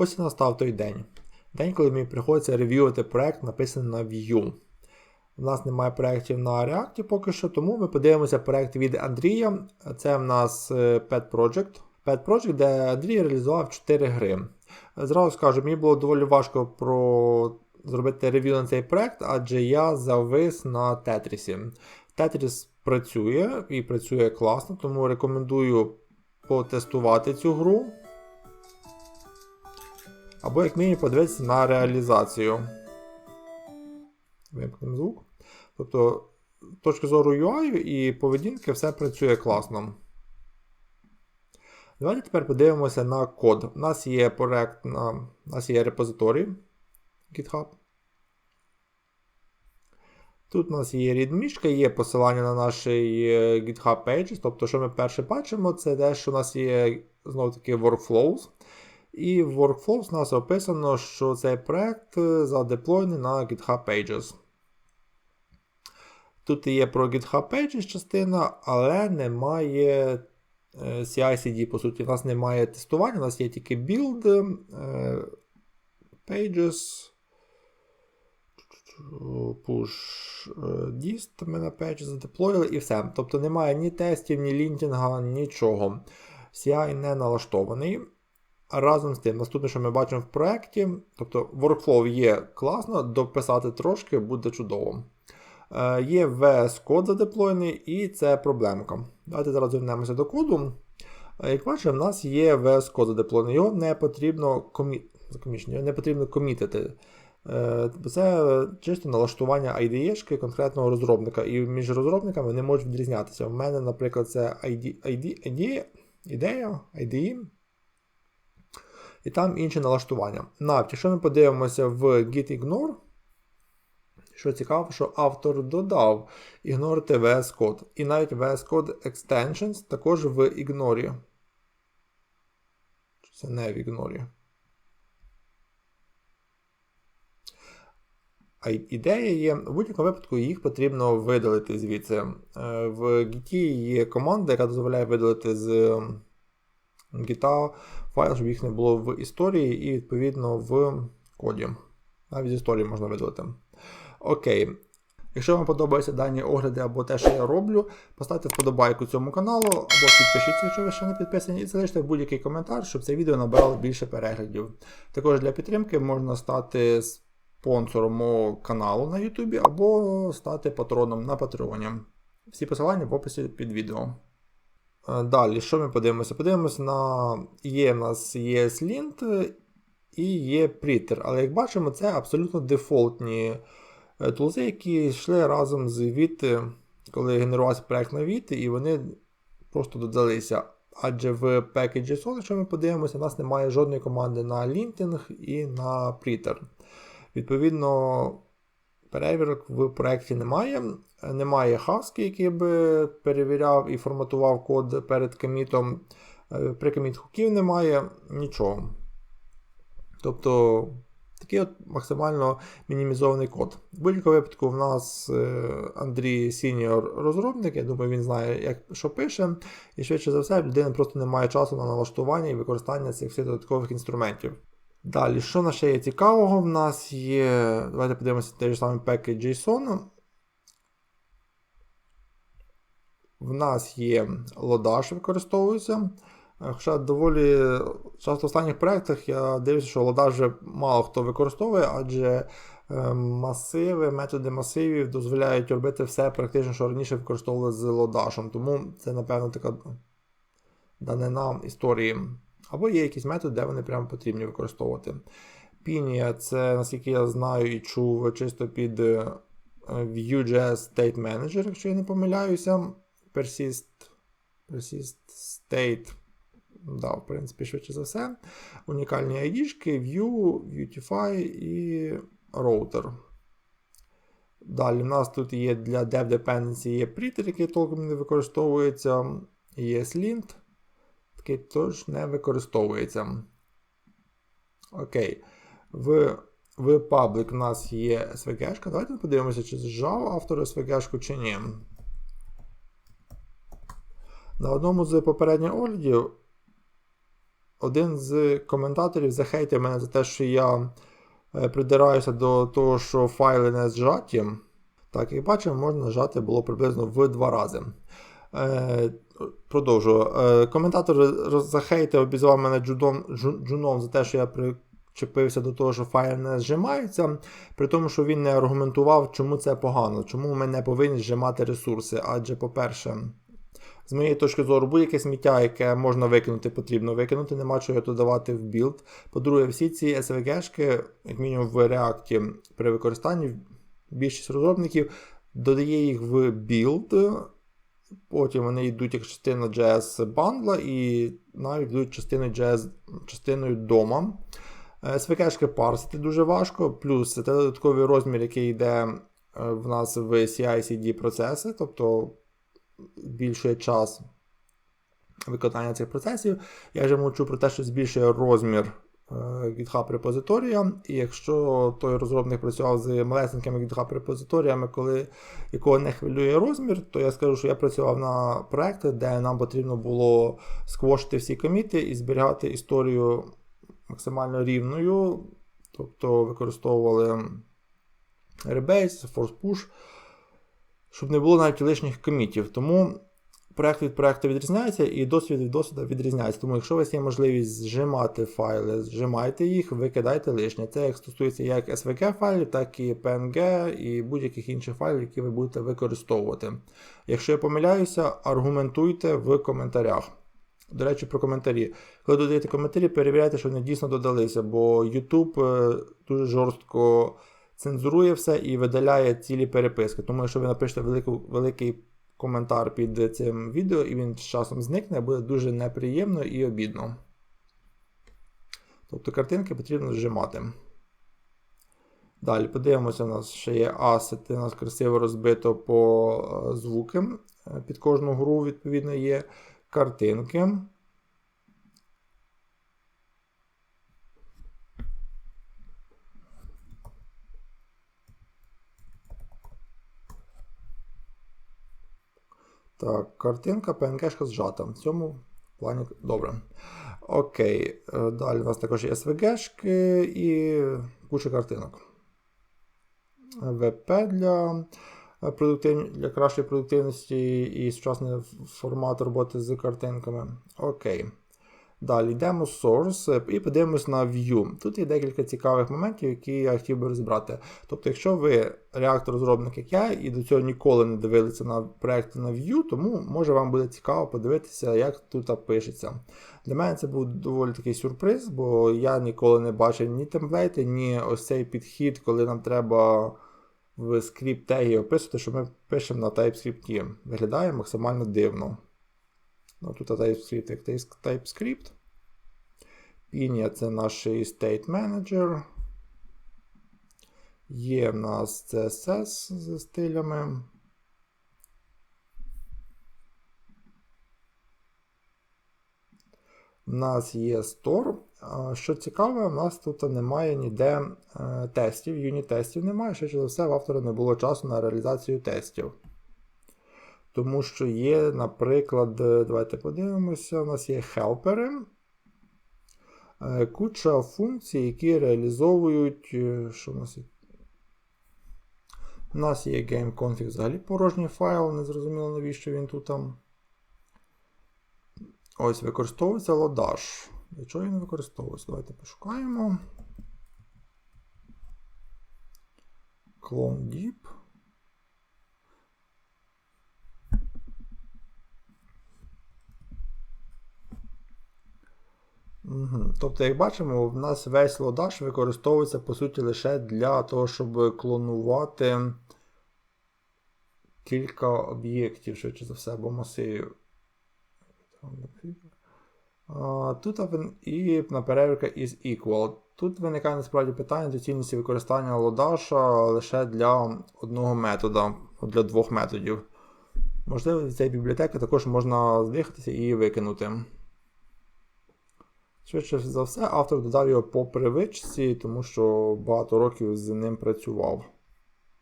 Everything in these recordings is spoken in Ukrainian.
Ось і настав той день. День, коли мені приходиться рев'ювати проект, написаний на Vue. У нас немає проєктів на React поки що, тому ми подивимося проєкт від Андрія. Це в нас е, Pet Project. Pet Project, де Андрій реалізував 4 гри. Зразу скажу, мені було доволі важко про... зробити рев'ю на цей проект, адже я завис на Тетрісі. Тетріс працює і працює класно, тому рекомендую потестувати цю гру. Або, як мінімум, подивитися на реалізацію. Вимкнемо звук. Тобто, з точки зору UI і поведінки все працює класно. Давайте тепер подивимося на код. У нас є проект, у нас є репозиторій GitHub. Тут у нас є рідмішка, є посилання на наш е, GitHub Pages. Тобто, що ми перше бачимо, це те, що у нас є знову таки workflows. І в Workflows у нас описано, що цей проект е, задеплойний на GitHub Pages. Тут є про GitHub Pages частина, але немає е, CI-CD, по суті, у нас немає тестування, у нас є тільки build, е, pages, push dist, ми на задеплоїли і все. Тобто немає ні тестів, ні лінтінга, нічого. CI не налаштований. Разом з тим, наступне, що ми бачимо в проєкті, тобто workflow є класно, дописати трошки буде чудово. Е, Є VS код задеплойний, і це проблемка. Давайте зараз звернемося до коду. Е, як бачимо, в нас є VS код задеплойний, його не потрібно комі... його не потрібно комітити. Е, це чисто налаштування IDE конкретного розробника, і між розробниками вони можуть відрізнятися. У мене, наприклад, це ID, ID, ID, ідея, IDE. І там інші налаштування. Навіть, якщо ми подивимося в gitignore, що цікаво, що автор додав ігнорити VS Code. І навіть VS Code Extensions також в ігнорі. Це не в ігнорі. А ідея є, в будь-якому випадку їх потрібно видалити звідси. Е, в Git є команда, яка дозволяє видалити з Git файл, щоб їх не було в історії, і, відповідно, в коді. Навіть з історії можна видалити. Окей. Якщо вам подобаються дані огляди або те, що я роблю, поставте вподобайку цьому каналу, або підпишіться, якщо ви ще не підписані, і залиште будь-який коментар, щоб це відео набирало більше переглядів. Також для підтримки можна стати спонсором каналу на YouTube або стати патроном на Патреоні. Всі посилання в описі під відео. Е, далі, що ми подивимося? Подивимося на є в нас ESLint і є Pritter. Але як бачимо, це абсолютно дефолтні е, тулзи, які йшли разом з VIT, коли генерувався проект на VIT, і вони просто додалися. Адже в Package.json, якщо ми подивимося, у нас немає жодної команди на linting і на Pritter. Відповідно, перевірок в проєкті немає. Немає хаски, який би перевіряв і форматував код перед комітом. Е, при коміт хуків немає нічого. Тобто такий от максимально мінімізований код. В будь-якому випадку в нас е, Андрій сіньор розробник, я думаю, він знає, як що пише. І швидше за все, людина просто не має часу на налаштування і використання цих всіх додаткових інструментів. Далі, що на ще є цікавого? В нас є. Давайте подивимося той ж самий пакет JSON. В нас є лодаш використовується. Хоча доволі часто в останніх проєктах я дивлюся, що лодаш вже мало хто використовує, адже е, масиви, методи масивів дозволяють робити все практично, що раніше використовували з лодашем. Тому це, напевно, така данина історії. Або є якісь методи, де вони прямо потрібні використовувати. Пінія це, наскільки я знаю і чув, чисто під е, Vue.js State Manager, якщо я не помиляюся. Persist, Persist State. Да, в принципі, швидше за все. Унікальні ID, View, Viewtify і Router. Далі, у нас тут є для Dev Dependency є Pritter, який толком не використовується. Є Slint який теж не використовується. Окей. В в Public у нас є SVG. Давайте подивимося, чи зжав автор SVG чи ні. На одному з попередніх оглядів один з коментаторів захейтив мене за те, що я е, придираюся до того, що файли не зжаті. Так, як бачимо, можна нажати було приблизно в два рази. Е, Продовжую. Е, коментатор захейтив, обізвав мене джудом, джуном за те, що я причепився до того, що файл не зжимається, при тому, що він не аргументував, чому це погано, чому ми не повинні зжимати ресурси. Адже, по-перше, з моєї точки зору, будь-яке сміття, яке можна викинути, потрібно викинути, нема чого додавати в білд. По-друге, всі ці SVG-шки, як мінімум в React при використанні, більшість розробників додає їх в білд. Потім вони йдуть як частина JS бандла і навіть йдуть частиною JS, частиною дома. SVG-шки парсити дуже важко, плюс це додатковий розмір, який йде е, в нас в CI-CD процеси, тобто збільшує час виконання цих процесів. Я вже мовчу про те, що збільшує розмір е, GitHub репозиторія. І якщо той розробник працював з малесенькими GitHub репозиторіями, коли якого не хвилює розмір, то я скажу, що я працював на проєкті, де нам потрібно було сквошити всі коміти і зберігати історію максимально рівною. Тобто використовували Rebase, ForcePush щоб не було навіть лишніх комітів. Тому проект від проекту відрізняється і досвід від досвіду відрізняється. Тому, якщо у вас є можливість зжимати файли, зжимайте їх, викидайте лишнє. Це як стосується як SVG файлів, так і PNG і будь-яких інших файлів, які ви будете використовувати. Якщо я помиляюся, аргументуйте в коментарях. До речі, про коментарі. Коли додаєте коментарі, перевіряйте, що вони дійсно додалися, бо YouTube е, дуже жорстко цензурує все і видаляє цілі переписки. Тому, якщо ви напишете велику, великий коментар під цим відео і він з часом зникне, буде дуже неприємно і обідно. Тобто картинки потрібно зжимати. Далі подивимося, у нас ще є асети, у нас красиво розбито по звуки. звукам. Е, під кожну гру, відповідно, є картинки. Так, картинка PNG зжата. В цьому плані добре. Окей. Е, далі у нас також є SVG і куча картинок. ВП для продуктив... для кращої продуктивності і сучасний формат роботи з картинками. Окей. Далі йдемо Source і подивимось на View. Тут є декілька цікавих моментів, які я хотів би розібрати. Тобто, якщо ви реактор-розробник, як я, і до цього ніколи не дивилися на проекти на View, тому може вам буде цікаво подивитися, як тут пишеться. Для мене це був доволі такий сюрприз, бо я ніколи не бачив ні темплейти, ні ось цей підхід, коли нам треба в скрипт теги описувати, що ми пишемо на TypeScript. Виглядає максимально дивно. Ну, Тут TypeScript як TypeScript. Pinia це наш State Manager. Є в нас CSS з стилями. У нас є Store. Що цікаве, у нас тут немає ніде е, тестів, юніт-тестів немає, що за все в автора не було часу на реалізацію тестів. Тому що є, наприклад, е, давайте подивимося, у нас є хелпери. Е, куча функцій, які реалізовують. Е, що у нас є? У нас є GameConfig взагалі порожній файл, незрозуміло, навіщо він тут там. Ось використовується лодаш. Для чого він використовується? Давайте пошукаємо. Clone Deep. Угу. Тобто, як бачимо, в нас весь лодаш використовується, по суті, лише для того, щоб клонувати кілька об'єктів, швидше за все, або масивів. Тут і на перевірка is equal. Тут виникає насправді питання доцільності використання лодаша лише для одного метода, для двох методів. Можливо, з цієї бібліотеки також можна здихатися і викинути. Швидше за все, автор додав його по привичці, тому що багато років з ним працював.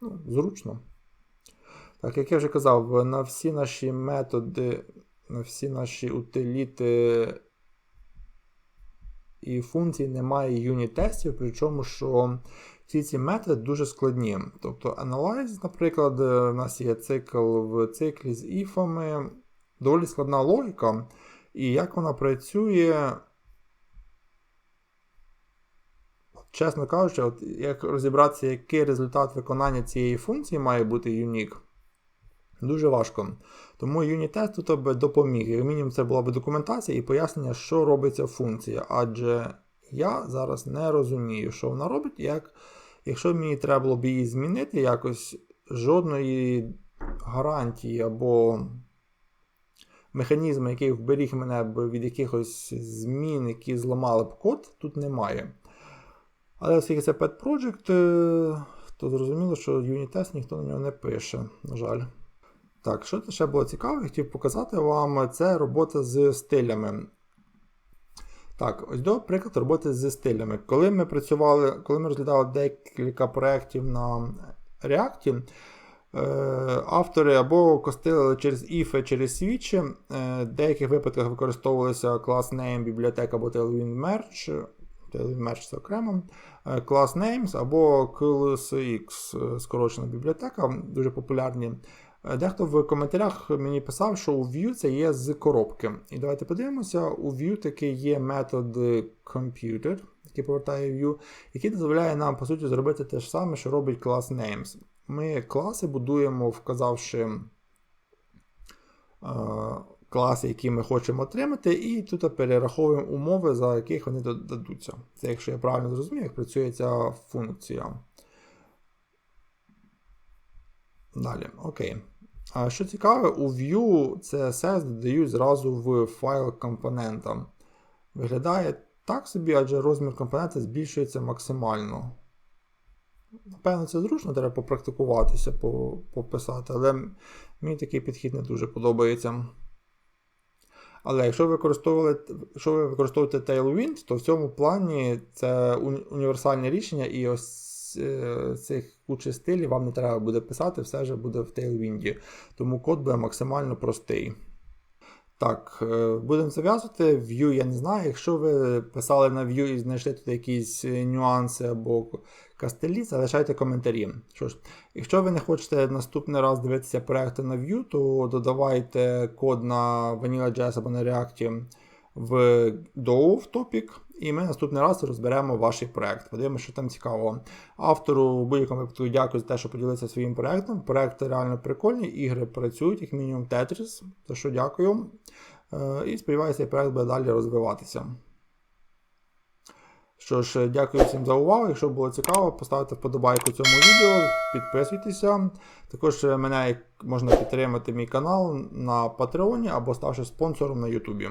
Ну, Зручно. Так, як я вже казав, на всі наші методи, на всі наші утиліти і функцій немає юніт-тестів, причому що всі ці методи дуже складні. Тобто Analyze, наприклад, у нас є цикл в циклі з іфами, доволі складна логіка. І як вона працює, чесно кажучи, от як розібратися, який результат виконання цієї функції має бути юнік, дуже важко. Тому юніт-тест тут би допоміг. Як мінімум, це була б документація і пояснення, що робиться функція. Адже я зараз не розумію, що вона робить, як, якщо мені треба було б її змінити, якось жодної гарантії або механізму, який вберіг мене б від якихось змін, які зламали б код, тут немає. Але оскільки це Pet Project, е, то зрозуміло, що юніт-тест ніхто на нього не пише, на жаль. Так, що ще було цікаво, хотів показати вам, це робота з стилями. Так, ось до приклад роботи з стилями. Коли ми працювали, коли ми розглядали декілька проєктів на React, е, автори або костили через if, через свічі, е, в деяких випадках використовувалися клас name, бібліотека або tailwind merge, tailwind merge це окремо, е, names або CLSX, скорочена бібліотека, дуже популярні. Дехто в коментарях мені писав, що у view це є з коробки. І давайте подивимося, у view таки є метод computer, який повертає view, який дозволяє нам, по суті, зробити те ж саме, що робить клас names. Ми класи будуємо, вказавши е, класи, які ми хочемо отримати, і тут перераховуємо умови, за яких вони додадуться. Це, якщо я правильно зрозумів, як працює ця функція. Далі, окей. А що цікаве, у Vue CSS додають зразу в файл компонента. Виглядає так собі, адже розмір компонента збільшується максимально. Напевно, це зручно, треба попрактикуватися, пописати, але мені такий підхід не дуже подобається. Але якщо ви використовуєте, якщо ви використовуєте Tailwind, то в цьому плані це універсальне рішення, і ось Е, цих кучі стилів вам не треба буде писати, все вже буде в Tailwind. Тому код буде максимально простий. Так, е, будемо зав'язувати. View я не знаю. Якщо ви писали на View і знайшли тут якісь нюанси або кастелі, залишайте коментарі. Що ж, Якщо ви не хочете наступний раз дивитися проекти на View, то додавайте код на Vanilla.js або на React в Dove Topic. І ми наступний раз розберемо ваш проект. Подивимося, що там цікавого. Автору в будь-якому випадку дякую за те, що поділився своїм проектом. Проекти реально прикольні, ігри працюють, як мінімум Tetris, за що дякую. Е, і сподіваюся, цей проект буде далі розвиватися. Що ж, дякую всім за увагу. Якщо було цікаво, поставте вподобайку цьому відео, підписуйтеся. Також мене можна підтримати мій канал на Патреоні або ставши спонсором на Ютубі.